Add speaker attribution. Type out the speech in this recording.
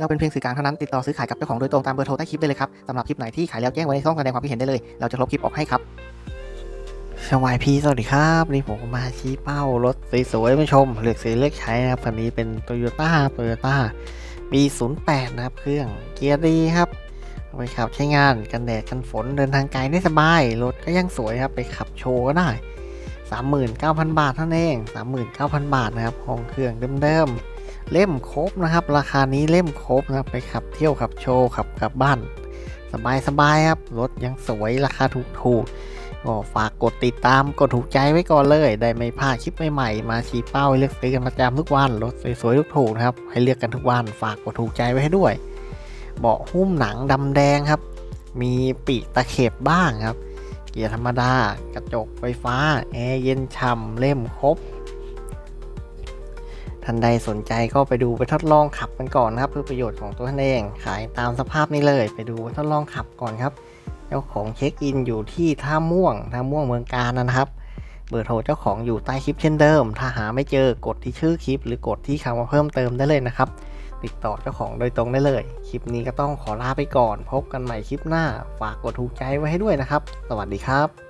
Speaker 1: เราเป็นเพียงสื่อกลางเท่านั้นติดต่อซื้อขายกับเจ้าของโดยตรงตามเบอร์โทรใต้คลิปได้เลยครับสำหรับคลิปไหนที่ขายแล้วแจ้งไว้ในช่องแสดงความคิดเห็นได้เลย เราจะลบคลิปออกให้ครับสวัสดีพี่สวัสดีครับนี่ผมมาชี้เป้ารถสวยๆมาชมเลือกซื้อเลือกใช้นะครับคันนี้เป็น Toyota Toyota ปี08นะครับ เครื่องเกียร์ดีครับไปขับใช้งานกันแดดกันฝนเดินทางไกลได้สบาย รถก็ยังสวยครับ ไปขับโชว์ก็ได้ 39,000 บาทเท่านั้นเอง 39,000 บาทนะครับห้องเครื่องเดิมๆ เล่มครบนะครับ ราคานี้เล่มครบนะครับไปขับเที่ยวขับโชว์ขับกลับบ้าน สบายๆครับ รถยังสวยราคาถูกๆก็ฝากกดติดตามกดถูกใจไว้ก่อนเลย ได้ไม่พลาดคลิปใหม่ๆมาชี้เป้าให้เลือกซื้อกันประจำทุกวันรถสวยๆทุกถูกนะครับ ให้เลือกกันทุกวัน ฝากกดถูกใจไว้ให้ด้วย เบาะหุ้มหนังดำแดงครับ มีปีกตะเข็บบ้างครับ เกียร์ธรรมดากระจกไฟฟ้า แอร์เย็นฉ่ำเล่มครบ ท่านใดสนใจก็ไปดูไปทดลองขับกันก่อนนะครับเพื่อประโยชน์ของตัวท่านเอง ขายตามสภาพนี้เลย ไปดูทดลองขับก่อนครับ เจ้าของเช็คอินอยู่ที่ท่าม่วงท่าม่วงเมืองการนะครับ เบอร์โทรเจ้าของอยู่ใต้คลิปเช่นเดิม ถ้าหาไม่เจอกดที่ชื่อคลิป หรือกดที่คำว่าเพิ่มเติมได้เลยนะครับ ติดต่อเจ้าของโดยตรงได้เลย คลิปนี้ก็ต้องขอลาไปก่อน พบกันใหม่คลิปหน้า ฝากกดถูกใจไว้ให้ด้วยนะครับ สวัสดีครับ